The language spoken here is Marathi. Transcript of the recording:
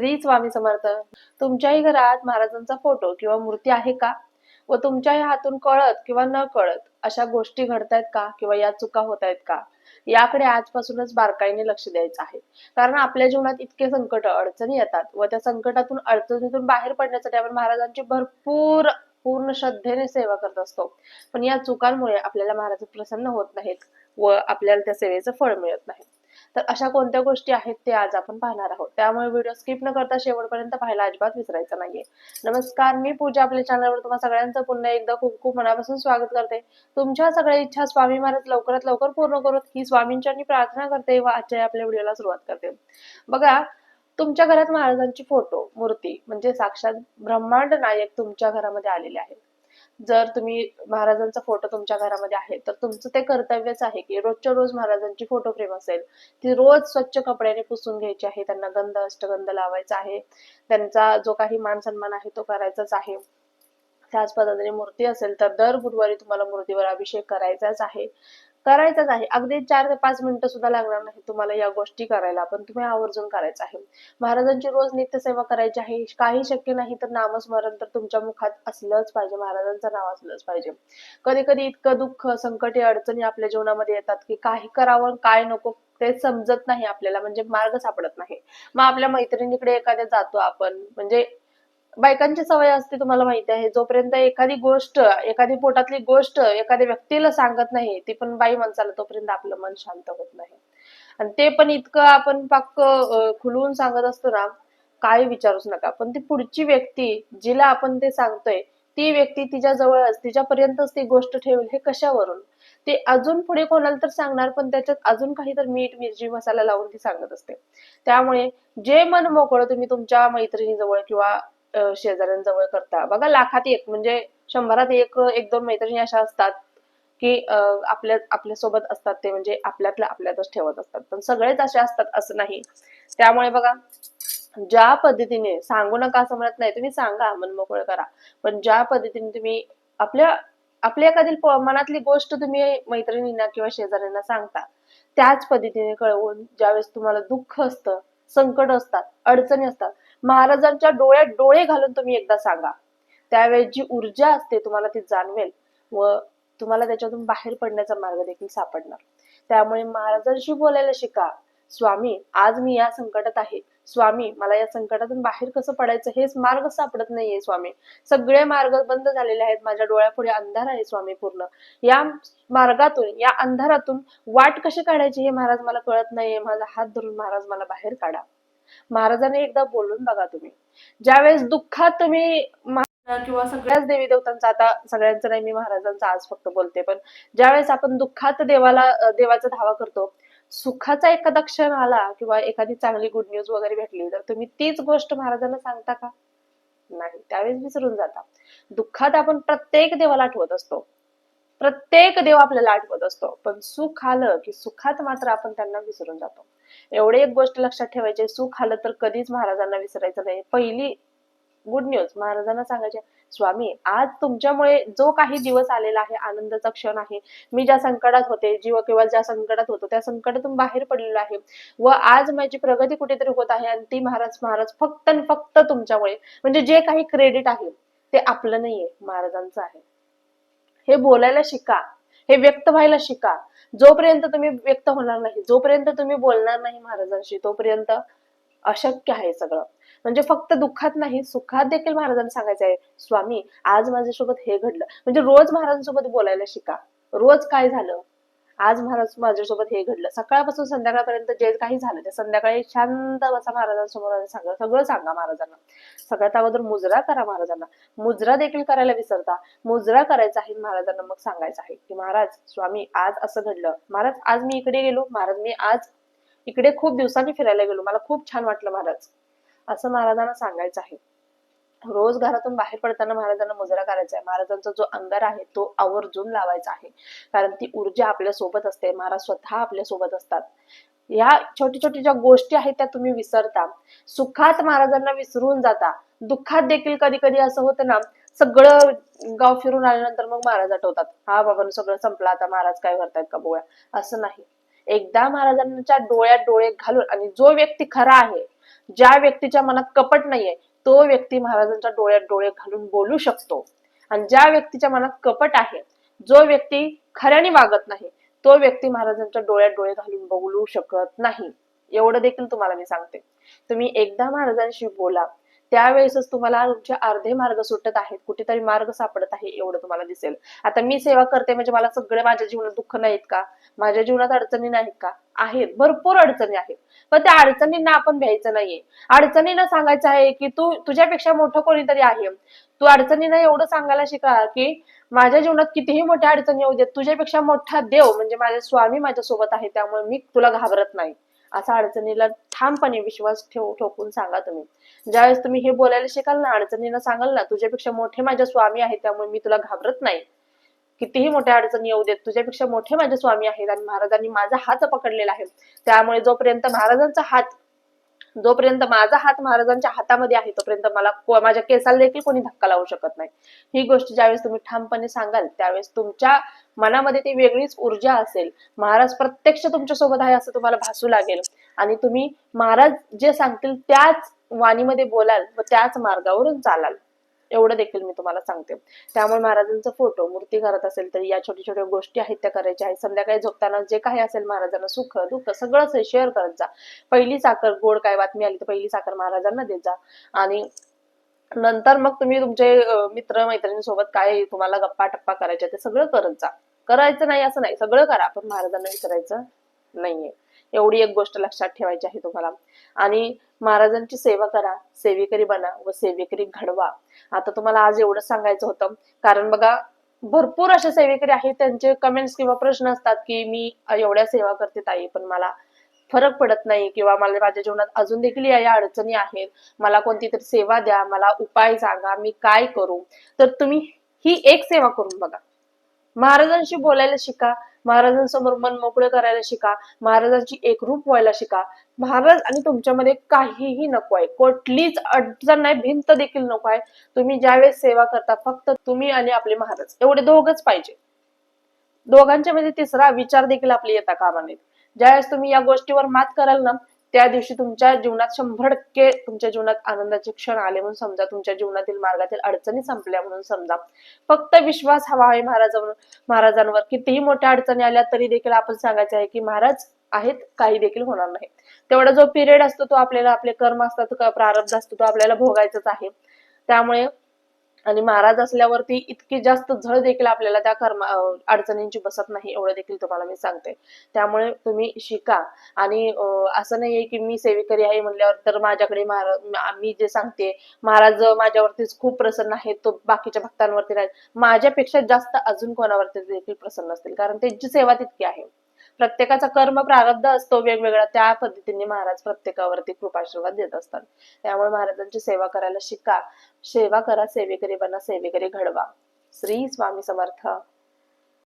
श्री स्वामी समर्थ तुमच्याही घरात महाराजांचा फोटो किंवा मूर्ती आहे का? व तुमच्याही हातून कळत किंवा न कळत अशा गोष्टी घडतायत का? किंवा या चुका होत आहेत का? याकडे आजपासूनच बारकाईने लक्ष द्यायचं आहे. कारण आपल्या जीवनात इतके संकट अडचणी येतात व त्या संकटातून अडचणीतून बाहेर पडण्यासाठी आपण महाराजांची भरपूर पूर्ण श्रद्धेने सेवा करत असतो. पण या चुकांमुळे आपल्याला महाराज प्रसन्न होत नाहीत व आपल्याला त्या सेवेचं फळ मिळत नाही. तर अशा कोणत्या गोष्टी आहेत ते आज आपण पाहणार आहोत. त्यामुळे व्हिडिओ स्किप न करता शेवटपर्यंत पाहायला अजिबात विसरायचं नाहीये. नमस्कार मी पूजा. आपल्या चॅनलवर तुम्हाला सगळ्यांचं पुन्हा एकदा खूप खूप मनापासून स्वागत करते. तुमच्या सगळ्या इच्छा स्वामी महाराज लवकरात लवकर पूर्ण करूत ही स्वामींच्या प्रार्थना करते व आजच्या आपल्या व्हिडिओला सुरुवात करते. बघा तुमच्या घरात महाराजांची फोटो मूर्ती म्हणजे साक्षात ब्रह्मांड नायक तुमच्या घरामध्ये आलेले आहेत. जर तुम्ही महाराजांचा फोटो तुमच्या घरामध्ये आहे तर तुमचं ते कर्तव्यच आहे की रोजच्या रोज महाराजांची फोटो फ्रेम असेल. ती रोज स्वच्छ कपड्याने पुसून घ्यायची आहे त्यांना गंध अष्टगंध लावायचा आहे. त्यांचा जो काही मान सन्मान आहे तो करायचाच आहे. त्याच पद्धतीने मूर्ती असेल तर दर गुरुवारी तुम्हाला मूर्तीवर अभिषेक करायचाच आहे. करायचंच आहे. अगदी चार ते पाच मिनिटं सुद्धा लागणार नाही तुम्हाला या गोष्टी करायला. पण तुम्ही आवर्जून करायचं आहे. महाराजांची रोज नित्यसेवा करायची आहे. काही शक्य नाही तर नामस्मरण तर तुमच्या मुखात असलंच पाहिजे. महाराजांचं नाव असलंच पाहिजे. कधी कधी इतकं दुःख संकटे अडचणी आपल्या जीवनामध्ये येतात की काही करावं काय नको ते समजत नाही आपल्याला. म्हणजे मार्ग सापडत नाही. मग आपल्या मैत्रिणीकडे एखाद्या जातो आपण. म्हणजे बायकांची सवय असते तुम्हाला माहिती आहे. जोपर्यंत एखादी गोष्ट एखादी पोटातली गोष्ट एखाद्या व्यक्तीला सांगत नाही ती पण बाई माणसाला तोपर्यंत आपलं मन शांत होत नाही. आणि ते पण इतकं आपण पाक खुलवून सांगत असतो ना काय विचारूच नका. पण ती पुढची व्यक्ती जिला आपण ते सांगतोय ती व्यक्ती तिच्या जवळच तिच्यापर्यंतच ती गोष्ट ठेवेल हे कशावरून? ते अजून पुढे कोणाला तर सांगणार पण त्याच्यात अजून काही तर मीठ मिरची मसाला लावून ती सांगत असते. त्यामुळे जे मन मोकळं तुम्ही तुमच्या मैत्रिणीजवळ किंवा शेजाऱ्यांजवळ करता. बघा लाखात एक म्हणजे शंभरात एक एक दोन मैत्रिणी अशा असतात की आपल्या आपल्यासोबत असतात ते म्हणजे आपल्यातल्या आपल्यातच ठेवत असतात. पण सगळेच असे असतात असं नाही. त्यामुळे बघा ज्या पद्धतीने सांगू नका असं म्हणत नाही तुम्ही सांगा मन मोकळं करा. पण ज्या पद्धतीने तुम्ही आपल्या आपल्या एखादी मनातली गोष्ट तुम्ही मैत्रिणींना किंवा शेजाऱ्यांना सांगता त्याच पद्धतीने कळवून ज्यावेळेस तुम्हाला दुःख असतं संकट असतात अडचणी असतात महाराजांच्या डोळ्यात डोळे घालून तुम्ही एकदा सांगा. त्यावेळेस जी ऊर्जा असते तुम्हाला ती जाणवेल व तुम्हाला त्याच्यातून बाहेर पडण्याचा मार्ग देखील सापडणार. त्यामुळे महाराजांशी बोलायला शिका. स्वामी आज मी या संकटात आहे. स्वामी मला या संकटातून बाहेर कसं पडायचं हेच मार्ग सापडत नाहीये स्वामी. सगळे मार्ग बंद झालेले आहेत. माझ्या डोळ्यापुढे अंधार आहे स्वामी पूर्ण. या मार्गातून या अंधारातून वाट कशी काढायची हे महाराज मला कळत नाहीये. माझा हात धरून महाराज मला बाहेर काढा. महाराजांनी एकदा बोलून बघा तुम्ही. ज्यावेळेस दुःखात तुम्ही किंवा सगळ्याच देवी देवतांचा आता सगळ्यांचं नाही मी महाराजांचा आज फक्त बोलते पण ज्यावेळेस आपण दुःखात देवाला देवाचा धावा करतो सुखाचा एखादा क्षण आला किंवा एखादी चांगली गुड न्यूज वगैरे भेटली तर तुम्ही तीच गोष्ट महाराजांना सांगता का? नाही त्यावेळेस विसरून जाता. दुःखात आपण प्रत्येक देवाला आठवत असतो. प्रत्येक देव आपल्याला आठवत असतो. पण सुख आलं की सुखात मात्र आपण त्यांना विसरून जातो. एवढे एक गोष्ट लक्षात ठेवायची सुख आलं तर कधीच महाराजांना विसरायचं नाही. पहिली गुड न्यूज महाराजांना सांगायचे स्वामी आज तुमच्यामुळे जो काही दिवस आलेला आहे आनंदाचा क्षण आहे मी ज्या संकटात होते जीव किंवा ज्या संकटात होतो त्या संकटातून बाहेर पडलेलो आहे व आज माझी प्रगती कुठेतरी होत आहे आणि ती महाराज महाराज फक्त आणि फक्त तुमच्यामुळे. म्हणजे जे काही क्रेडिट आहे ते आपलं नाहीये महाराजांचं आहे. हे बोलायला शिका हे व्यक्त व्हायला शिका. जोपर्यंत तुम्ही व्यक्त होणार नाही जोपर्यंत तुम्ही बोलणार नाही महाराजांशी तोपर्यंत अशक्य आहे सगळं. म्हणजे फक्त दुःखात नाही सुखात देखील महाराजांना सांगायचं आहे स्वामी आज माझ्यासोबत हे घडलं. म्हणजे रोज महाराजांसोबत बोलायला शिका. रोज काय झालं? आज महाराज माझ्यासोबत हे घडलं. सकाळपासून संध्याकाळपर्यंत जे काही झालं ते संध्याकाळी शांत बसा महाराजांसमोर सांगा सगळं सांगा महाराजांना. सगळ्यात अगोदर मुजरा करा महाराजांना. मुजरा देखील करायला विसरता. मुजरा करायचा आहे महाराजांना मग सांगायचं आहे की महाराज स्वामी आज असं घडलं. महाराज आज मी इकडे गेलो. महाराज मी आज इकडे खूप दिवसांनी फिरायला गेलो. मला खूप छान वाटलं महाराज. असं महाराजांना सांगायचं आहे. रोज घरातून बाहेर पडताना महाराजांना मुजरा करायचा आहे. महाराजांचा जो अंगार आहे तो आवर्जून लावायचा आहे. कारण ती ऊर्जा आपल्यासोबत असते. महाराज स्वतः आपल्यासोबत असतात. या छोट्या छोटी ज्या गोष्टी आहेत त्या तुम्ही विसरता. सुखात महाराजांना विसरून जाता. दुःखात देखील कधी कधी असं होतं ना सगळं गाव फिरून आल्यानंतर मग महाराज आठवतात. हा बाबा सगळं संपलं. आता महाराज काय करतायत का बोळ्या? असं नाही. एकदा महाराजांच्या डोळ्यात डोळे घालून आणि जो व्यक्ती खरा आहे ज्या व्यक्तीच्या मनात कपट नाहीये तो व्यक्ती महाराजांच्या डोळ्यात डोळे घालून बोलू शकतो. आणि ज्या व्यक्तीच्या मनात कपट आहे जो व्यक्ती खऱ्याने वागत नाही तो व्यक्ती महाराजांच्या डोळ्यात डोळे घालून बोलू शकत नाही. एवढं देखील तुम्हाला मी सांगते. तुम्ही एकदा महाराजांशी बोला त्यावेळेसच तुम्हाला तुमचे अर्धे मार्ग सुटत आहेत. कुठेतरी मार्ग सापडत आहे एवढं तुम्हाला दिसेल. आता मी सेवा करते म्हणजे मला सगळे माझ्या जीवनात दुःख नाहीत का? माझ्या जीवनात अडचणी नाहीत का? आहेत. भरपूर अडचणी आहेत. पण त्या अडचणींना आपण भ्यायचं नाहीये. अडचणींना सांगायचं आहे की तू तुझ्यापेक्षा मोठं कोणीतरी आहे. तू अडचणींना एवढं सांगायला शिका की माझ्या जीवनात कितीही मोठ्या अडचणी येऊ देत तुझ्यापेक्षा मोठा देव म्हणजे माझे स्वामी माझ्यासोबत आहे त्यामुळे मी तुला घाबरत नाही. असा अडचणीला ठामपणे विश्वास ठेवू ठोकून सांगा तुम्ही. ज्यावेळेस तुम्ही हे बोलायला शिकाल ना अडचणीला सांगाल ना तुझ्यापेक्षा मोठे माझे स्वामी आहेत त्यामुळे मी तुला घाबरत नाही. कितीही मोठ्या अडचणी येऊ देत तुझ्यापेक्षा मोठे माझे स्वामी आहेत आणि महाराजांनी माझा हात पकडलेला आहे. त्यामुळे जोपर्यंत महाराजांचा हात जोपर्यंत माझा हात महाराजांच्या हातामध्ये आहे तोपर्यंत मला माझ्या केसाला देखील कोणी धक्का लावू शकत नाही. ही गोष्ट ज्यावेळेस तुम्ही ठामपणे सांगाल त्यावेळेस तुमच्या मनामध्ये ती वेगळीच ऊर्जा असेल. महाराज प्रत्यक्ष तुमच्यासोबत आहे असं तुम्हाला भासू लागेल. आणि तुम्ही महाराज जे सांगतील त्याच वाणीमध्ये बोलाल व त्याच मार्गावरून चालाल. एवढं देखील मी तुम्हाला सांगते. त्यामुळे महाराजांचा फोटो मूर्ती करत असेल तर या छोट्या छोट्या गोष्टी आहेत त्या करायच्या आहेत. संध्याकाळी झोपताना जे काही असेल महाराजांना सुख दुःख सगळंच शेअर करत जा. पहिली साखर गोड काय बातमी आली तर पहिली साखर महाराजांना देत जा. आणि नंतर मग तुम्ही तुमचे मित्र मैत्रिणींसोबत काय तुम्हाला गप्पा टप्पा करायच्या ते सगळं करत जा. करायचं नाही असं नाही सगळं करा पण महाराजांना विसरायचं नाहीये. एवढी एक गोष्ट लक्षात ठेवायची आहे तुम्हाला. आणि महाराजांची सेवा करा सेवेकरी बना व सेवेकरी घडवा. आता तुम्हाला आज एवढं सांगायचं होतं. कारण बघा भरपूर अशा सेवेकरी आहेत त्यांचे कमेंट्स किंवा प्रश्न असतात की मी एवढ्या सेवा करते ताई पण मला फरक पडत नाही किंवा मला माझ्या जीवनात अजून देखील या या अडचणी आहेत. मला कोणती तरी सेवा द्या मला उपाय सांगा मी काय करू? तर तुम्ही ही एक सेवा करून बघा. महाराजांशी बोलायला शिका. महाराजांसमोर मन मोकळे करायला शिका महाराजांची एकरूप व्हायला शिका. महाराज आणि तुमच्यामध्ये काहीही नको आहे. कुठलीच अडचण नाही भिंत देखील नको आहे. तुम्ही ज्यावेळेस सेवा करता फक्त तुम्ही आणि आपले महाराज. एवढे दोघच पाहिजे. दोघांच्या मध्ये तिसरा विचार देखील आपले येता कामा नयेत ज्यावेळेस तुम्ही या गोष्टीवर मात कराल ना त्या दिवशी तुमच्या जीवनात शंभर टक्के तुमच्या जीवनात आनंदाचे क्षण आले म्हणून समजा तुमच्या जीवनातील मार्गातील अडचणी संपल्या म्हणून समजा. फक्त विश्वास हवा आहे महाराजांवर महाराजांवर. कितीही मोठ्या अडचणी आल्या तरी देखील आपण सांगायचं आहे की महाराज आहेत काही देखील होणार नाही. तेवढा जो पिरियड असतो तो आपल्याला आपले कर्म असतात प्रारब्ध असतो तो आपल्याला भोगायचाच आहे. त्यामुळे आणि महाराज असल्यावरती इतकी जास्त झळ देखील आपल्याला त्या कर्म अडचणींची बसत नाही एवढं देखील तुम्हाला मी सांगते. त्यामुळे तुम्ही शिका. आणि असं असं नाहीये की मी सेवेकरी आहे म्हणल्यावर तर माझ्याकडे महाराज मी जे सांगते महाराज माझ्यावरतीच खूप प्रसन्न आहेत तो बाकीच्या भक्तांवरती राहील. माझ्यापेक्षा जास्त अजून कोणावरती देखील प्रसन्न असतील? कारण त्यांची सेवा तितकी आहे. प्रत्येकाचा कर्म प्रारब्ध असतो वेगवेगळा त्या पद्धतीने महाराज प्रत्येकावरती कृपाशीर्वाद देत असतात. त्यामुळे महाराजांची सेवा करायला शिका. सेवा करा सेवेकरी बना सेवेकरी घडवा. श्री स्वामी समर्थ.